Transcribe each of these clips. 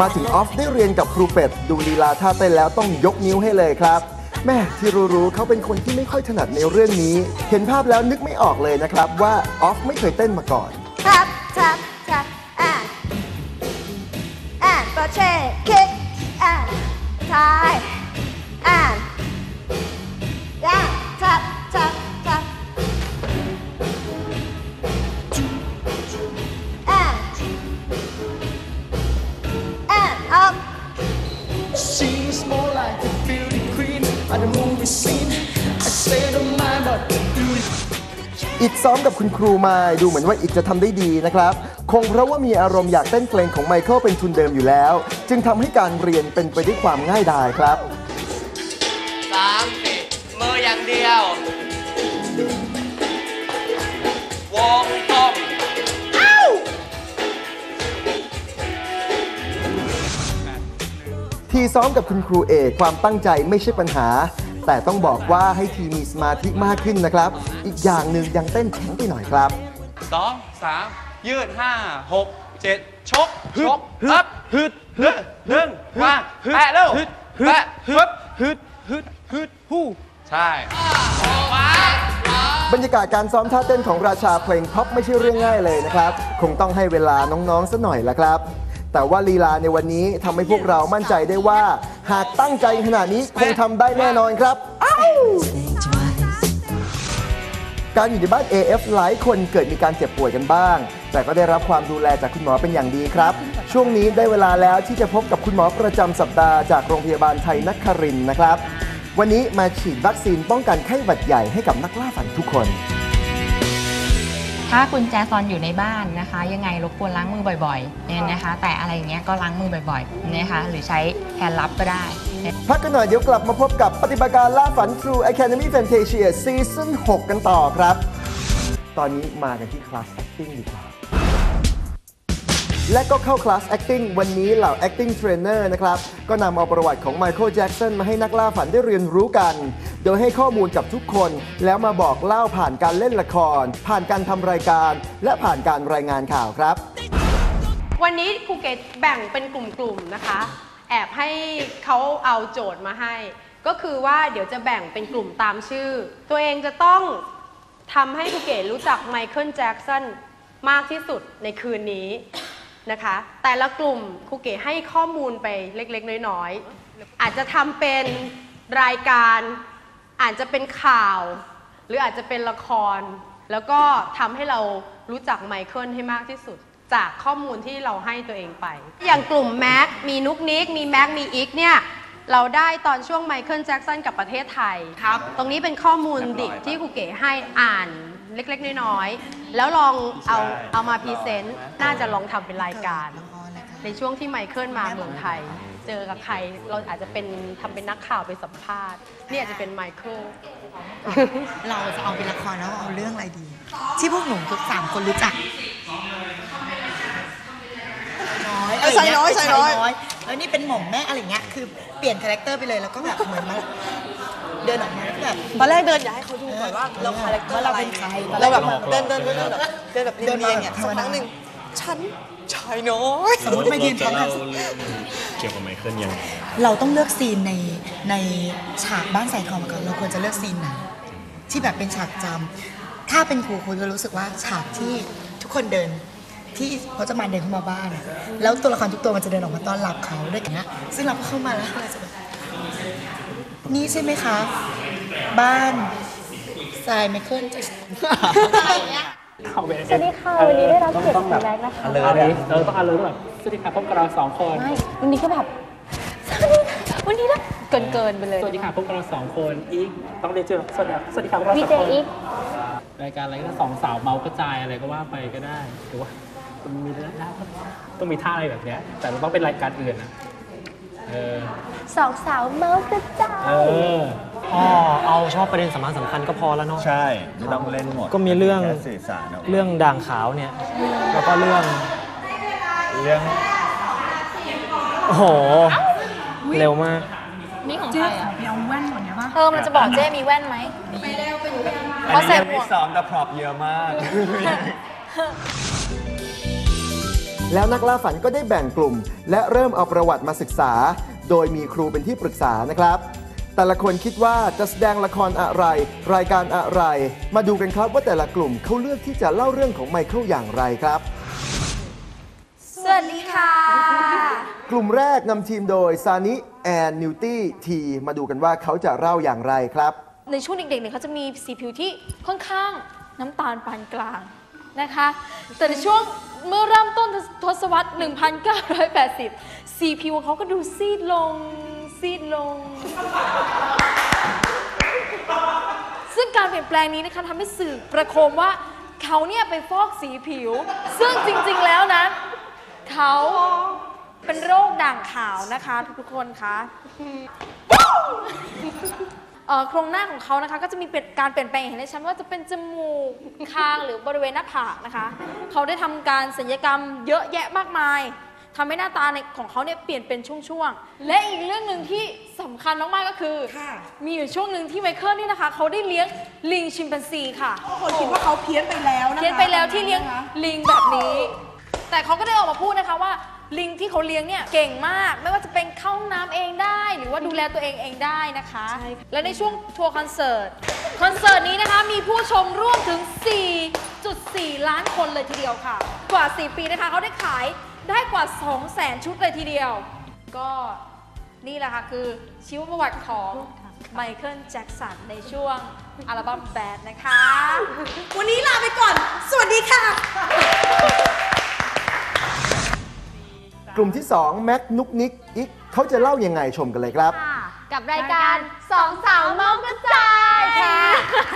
มาถึงออฟได้เรียนกับครูเป็ด ดูลีลาท่าเต้นแล้วต้องยกนิ้วให้เลยครับ แม่ที่รู้ๆเขาเป็นคนที่ไม่ค่อยถนัดในเรื่องนี้ เห็นภาพแล้วนึกไม่ออกเลยนะครับ ว่าออฟไม่เคยเต้นมาก่อน tap tap tap and and กรเช่คิกอ่านทาย อิดซ้อมกับคุณครูมาดูเหมือนว่าอิดจะทำได้ดีนะครับ คงเพราะว่ามีอารมณ์อยากเต้นเพลงของไมเคิลเป็นทุนเดิมอยู่แล้ว จึงทำให้การเรียนเป็นไปด้วยความง่ายดายครับ สามสี่มืออย่างเดียว วงกลมทีซ้อมกับคุณครูเอกความตั้งใจไม่ใช่ปัญหา แต่ต้องบอกว่าให้ทีมีสมาธิมากขึ้นนะครับ อีกอย่างหนึ่งยังเต้นแข็งไปหน่อยครับ สองสามยืดห้าหกเจ็ดชกชกอัพฮึดฮึดดึงวางแปะเร็วแปะฮึดฮึดฮึดฮึดฮู้ใช่บรรยากาศการซ้อมท่าเต้นของราชาเพลงพ็อปไม่ใช่เรื่องง่ายเลยนะครับ คงต้องให้เวลาน้องๆสัหน่อยละครับ แต่ว่าลีลาในวันนี้ทำให้พวกเรามั่นใจได้ว่า หากตั้งใจขนาดนี้คงทำได้แน่นอนครับ การอยู่ในบ้าน AF หลายคนเกิดมีการเจ็บป่วยกันบ้าง แต่ก็ได้รับความดูแลจากคุณหมอเป็นอย่างดีครับ ช่วงนี้ได้เวลาแล้วที่จะพบกับคุณหมอประจำสัปดาห์จากโรงพยาบาลไทยนครินทร์นะครับ วันนี้มาฉีดวัคซีนป้องกันไข้หวัดใหญ่ให้กับนักล่าฝันทุกคน ถ้าคุณแจซอนอยู่ในบ้านนะคะ ยังไงรบกวนล้างมือบ่อยๆเนี่ยนะคะ แต่อะไรอย่างเงี้ยก็ล้างมือบ่อยๆนะคะ หรือใช้แฮนด์ลับก็ได้ พักกันหน่อยเดี๋ยวกลับมาพบกับปฏิบัติการล่าฝัน True Academy Fantasia ซีซั่น6กันต่อครับ ตอนนี้มากันที่คลาส acting ดีกว่า และก็เข้าคลาส acting วันนี้เหล่า acting trainer นะครับ ก็นำเอาประวัติของ Michael Jackson มาให้นักล่าฝันได้เรียนรู้กัน โดยให้ข้อมูลกับทุกคน แล้วมาบอกเล่าผ่านการเล่นละคร ผ่านการทำรายการ และผ่านการรายงานข่าวครับ วันนี้ครูเกตแบ่งเป็นกลุ่มๆนะคะ แอบให้เขาเอาโจทย์มาให้ ก็คือว่าเดี๋ยวจะแบ่งเป็นกลุ่มตามชื่อ ตัวเองจะต้องทำให้ครูเกตรู้จักไมเคิลแจ็กสันมากที่สุดในคืนนี้ นะคะ แต่ละกลุ่มครูเกตให้ข้อมูลไปเล็กๆ น้อยๆ อาจจะทำเป็นรายการ อาจจะเป็นข่าว หรืออาจจะเป็นละคร แล้วก็ทำให้เรารู้จักไมเคิลให้มากที่สุด จากข้อมูลที่เราให้ตัวเองไป อย่างกลุ่มแม็กมีนุกนิก มีแม็กมีอิกเนี่ยเราได้ตอนช่วงไมเคิลแจ็กสันกับประเทศไทยครับ ตรงนี้เป็นข้อมูลดิบที่ครูเก๋ให้อ่าน เล็กๆ น้อยๆ แล้วลองเอาเอามาพรีเซนต์น่าจะลองทำเป็นรายการ ในช่วงที่ไมเคิลมาเมืองไทย เจอกับใครเราอาจจะเป็นทำเป็นนักข่าวไปสัมภาษณ์นี่อาจจะเป็นไมเคิลเราจะเอาเป็นละครแล้วเอาเรื่องอะไรดี ที่พวกหนูทุกสามคนรู้จักน้อยเออใส่น้อยใส่น้อยแล้วนี่เป็นหม่อมแม่อะไรเงี้ยคือเปลี่ยนคาแรคเตอร์ไปเลยแล้วก็แบบเหมือนมา เดินออกมาแบบตอนแรกเดินอยากให้เขาดูก่อนว่าเราคาแรคเตอร์อะไรเราแบบเดินเดินเดินเดินแบบเดินแบบเดินเนียนเนี่ยธรสักมดาพักหนึ่งฉันชายน้อยสมมติมายืนพร้อมกันเกี่ยวกับไมเคิลยังไงเราต้องเลือกซีนในในฉากบ้านใสายทองก่อนเราควรจะเลือกซีนไหนที่แบบเป็นฉากจำถ้าเป็นครูคุณจะรู้สึกว่าฉากที่ทุกคนเดินที่พจมานเดินเข้ามาบ้าน แล้วตัวละครทุกตัวมันจะเดินออกมาต้อนรับเขาด้วยกันนะซึ่งเราก็เข้ามาแล้วเราจะแบบ นี่ใช่ไหมคะ บ้านทรายไมเคิลจะสวัสดีค่ะวันนี้ได้รับเกียรติจากคุณแม็กซ์นะคะอะไรเราต้องอารมณ์แบบสวัสดีค่ะพบกับเราสองคน ไม่ วันนี้ก็แบบสวัสดีค่ะวันนี้นะเกินเกินๆไปเลยสวัสดีค่ะพบกับเราสองคนอีกต้องเรียนเจอสวัสดีสวัสดีค่ะพวกเราวีสองเจคนอีกรายการอะไรก็ได้สองสาวเมาส์กระจายอะไรก็ว่าไปก็ได้หรือว่ามันมีท่าต้องมีท่าอะไรแบบเนี้ยแต่เราต้องเป็นรายการอื่นนะ เออสองสาวเมาส์กระจาเอยออ๋อเอาเฉพาะประเด็นสำคัญสำคัญก็พอแล้วเนาะ ใช่ ไม่ต้องเล่นหมดก็มีเรื่อง แค่สื่อสารเอาเรื่องด่างขาวเนี่ย แล้วก็เรื่อง เรื่องโอ้โห เร็วมาก นี่ของใครอะเออ มันจะบอกเจ้มีแว่นไหมอันเพราะนี้ใส่ยังหมวกไม่ซ้อมแต่พร็อพเยอะมาก แล้วนักล่าฝันก็ได้แบ่งกลุ่ม และเริ่มเอาประวัติมาศึกษา โดยมีครูเป็นที่ปรึกษานะครับ แต่ละคนคิดว่าจะแสดงละครอะไร รายการอะไร มาดูกันครับว่าแต่ละกลุ่มเขาเลือกที่จะเล่าเรื่องของไมเคิลอย่างไรครับ สวัสดีค่ะ กลุ่มแรกนำทีมโดยซานิแอนนิวตี้ทีมาดูกันว่าเขาจะเล่าอย่างไรครับ ในช่วงเด็กๆเนี่ยเขาจะมีสีผิวที่ค่อนข้างน้ำตาลปานกลางนะคะ แต่ในช่วง เมื่อเริ่มต้นทศวรรษ 1980สีผิวของเขาก็ดูซีดลง ซีดลง ซึ่งการเปลี่ยนแปลงนี้นะคะทำให้สื่อประโคมว่าเขาเนี่ยไปฟอกสีผิว ซึ่งจริงๆแล้วนั้น เขาเป็นโรคด่างขาวนะคะ ทุกๆคนคะ โครงหน้าของเขานะคะก็จะมีเปลี่ยนการเปลี่ยนแปลงอย่างเห็นได้ชัดว่าจะเป็นจมูกคางหรือบริเวณหน้าผากนะคะเขาได้ทำการศัลยกรรมเยอะแยะมากมายทำให้หน้าตาในของเขาเนี่ยเปลี่ยนเป็นช่วงๆและอีกเรื่องหนึ่งที่สำคัญมากๆก็คือ มีอยู่ช่วงหนึ่งที่ไมเคิลนี่นะคะเขาได้เลี้ยงลิงชิมแปนซีค่ะคนคิดว่าเขาเพี้ยนไปแล้วนะคะเพี้ยนไปแล้วที่เลี้ยงลิงแบบนี้ แต่เขาก็ได้ออกมาพูดนะคะว่า ลิงที่เขาเลี้ยงเนี่ยเก่งมาก ไม่ว่าจะเป็นเข้าห้องน้ำเองได้ หรือว่าดูแลตัวเองเองได้นะคะและในช่วงทัวร์คอนเสิร์ต คอนเสิร์ตนี้นะคะมีผู้ชมร่วมถึง 4.4 ล้านคนเลยทีเดียวค่ะ กว่า 4 ปีนะคะเขาได้ขายได้กว่า 200,000 ชุดเลยทีเดียว ก็นี่แหละค่ะคือชีวประวัติของไมเคิลแจ็กสันในช่วงอัลบั้มแบดนะคะ วันนี้ลาไปก่อน สวัสดีค่ะ กลุ่มที่ 2 แม็กนุกนิกอิกเขาจะเล่ายังไงชมกันเลยครับกับรายการสองสาวเมากระจายค่ะ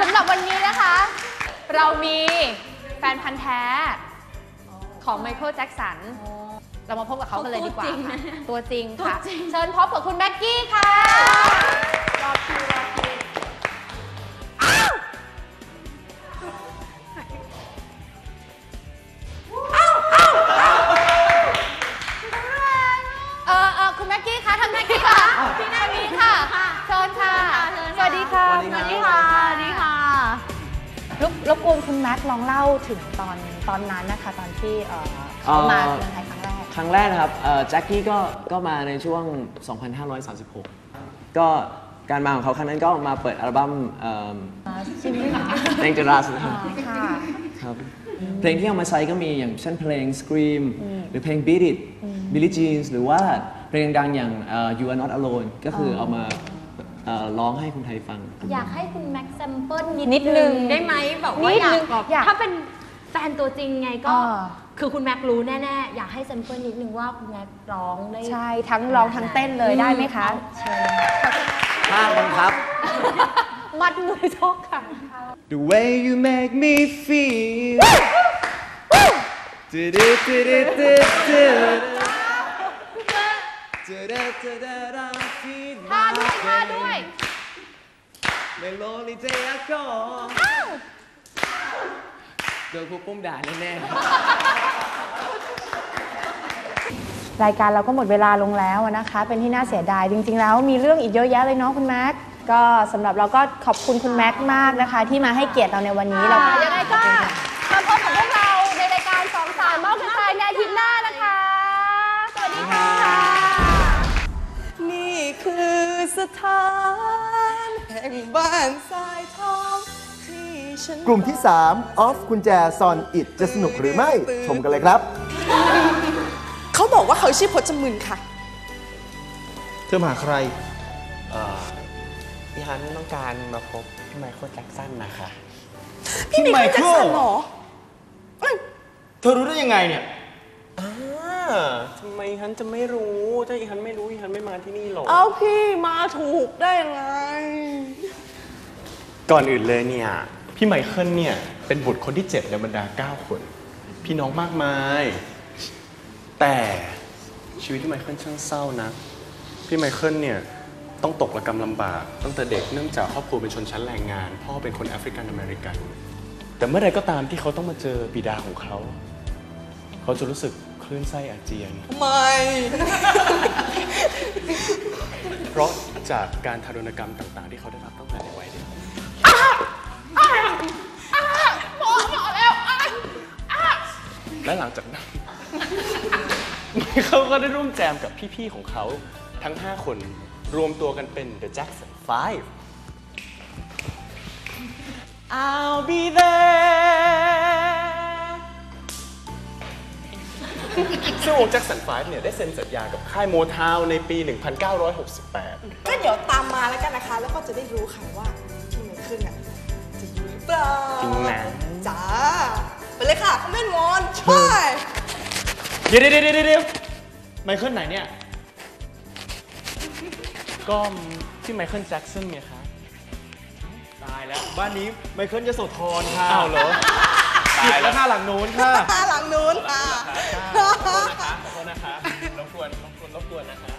สำหรับวันนี้นะคะ เรามีแฟนพันธ์แท้ของไมเคิลแจ็คสัน เรามาพบกับเขากันเลยดีกว่าค่ะตัวจริงค่ะ เชิญพบกับคุณแม็กกี้ค่ะ รอคิวรอคิว ถึงตอนตอนนั้นนะคะตอนที่เอ่อเขามาเมืองไทยครั้งแรก ครั้งแรกนะครับเอ่อแจ็คกี้ก็ก็มาในช่วง 2536 ก็การมาของเขาครั้งนั้นก็มาเปิดอัลบั้มเอิ่มชิมไหมคะเพลงจราสนะครับค่ะครับ เพลงที่เอามาใช้ก็มีอย่างเช่นเพลง Scream อืมหรือเพลง Beat It อืม Billie Jeans หรือว่าเพลงดังๆอย่างเอ่อ You Are Not Alone ก็คือเอามาเอ่อร้องให้คนไทยฟัง อยากให้คุณแม็กซ์แซมเปิลนินิดนึงได้ไหมแบบว่านิดอยานึกงแบบอยากถ้าเป็นแฟนตัวจริงไงก็ อ่า คือคุณแม็กซ์รู้แน่ๆ อยากให้แซมเปิลนิดนึงว่าคุณแม็กซ์ร้องได้ใช่ทั้งร้องทั้งเต้นเลยได้ไหมคะ เชิญ ห้าคนครับ มัดมือชกค่ะ The way you make me feel ท่าด้วยท่าด้วย Melody day I go โดนครูปุ้มด่าแน่ๆรายการเราก็หมดเวลาลงแล้วนะคะ เป็นที่น่าเสียดาย จริง ๆ แล้วมีเรื่องอีกเยอะแยะเลยเนาะคุณแม็กซ์ก็สำหรับเราก็ขอบคุณคุณแม็กซ์มากนะคะ ที่มาให้เกียรติเราในวันนี้เรายังไงก็มาพบกับพวกเราในรายการสองสาวเมากระจายในอาทิตย์หน้านะคะ สวัสดีค่ะนี่คือสถาน แห่งบ้านทรายทองที่ฉัน กลุ่มที่ 3 ออฟกุญแจซอนอิดจะสนุกหรือไม่ชมกันเลยครับ เขาบอกว่าเขาชื่อพจมึนค่ะ เธอมาหาใครพี่ฮันต้องการมาพบพี่ไมเคิลแจ็คสันนะคะ พี่ไมเคิลแจ็คสันเหรอเธอรู้ได้ยังไงเนี่ยอ่าทำไมฮันจะไม่รู้ ถ้าอีฮันไม่รู้อีฮันไม่มาที่นี่หรอก เอาพี่มาถูกได้ไง ก่อนอื่นเลยเนี่ย พี่ไมเคิลเนี่ยเป็นบุตรคนที่ 7 ในบรรดา 9 คน พี่น้องมากมาย แต่ชีวิตพี่ไมเคิลช่างเศร้านะ พี่ไมเคิลเนี่ยต้องตกระกำลำบากตั้งแต่เด็กเนื่องจากครอบครัวเป็นชนชั้นแรงงาน พ่อเป็นคนแอฟริกันอเมริกัน แต่เมื่อใดก็ตามที่เขาต้องมาเจอบิดาของเขา เขาจะรู้สึกคลื่นไส้อาเจียนไม่เพราะจากการทารุณกรรมต่างๆ ที่เขาได้รับตั้งแต่ แล้วและหลังจากนั้น เขาก็ได้ร่วมแจมกับพี่ๆของเขาทั้ง 5 คนรวมตัวกันเป็น The Jackson 5 I'll be there ซึ่งวง Jackson 5เนี่ยได้เซ็นสัญญากับค่ายโมทาวในปี 1968 ก็เดี๋ยวตามมาแล้วกันนะคะ แล้วก็จะได้รู้ค่ะว่าที่ไมเคิลน่ะจะอยู่หรือเปล่าจริงนะจ้า ไปเลยค่ะคอมเมนต์วอนไปเดี๋ยวเดี๋ยวเดี๋ยวเดี๋ยวไมเคิลไหนเนี่ย ก็ที่ไมเคิลแจ็คสันเนี่ยครับตายแล้ว บ้านนี้ไมเคิลจะโสธรค่ะอ้าวเหรอผิดแล้วค่ะหลังโน้นค่ะหลังนู้นค่ะขอโทษนะคะรบกวนรบกวนรบกวนนะคะ